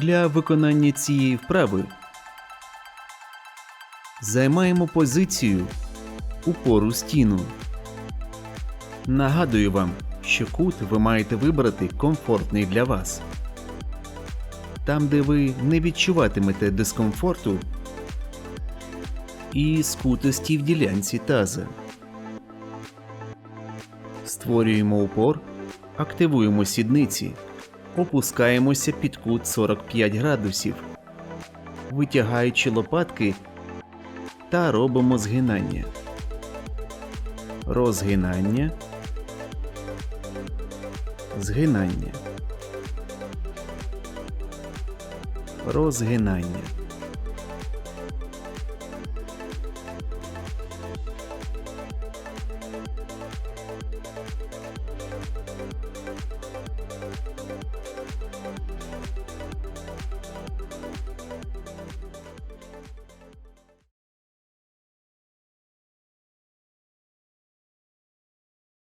Для виконання цієї вправи займаємо позицію упору стіну. Нагадую вам, що кут ви маєте вибрати комфортний для вас. Там, де ви не відчуватимете дискомфорту і скутості в ділянці таза. Створюємо упор, активуємо сідниці, опускаємося під кут 45 градусів, витягаючи лопатки та робимо згинання. Розгинання. Згинання. Розгинання.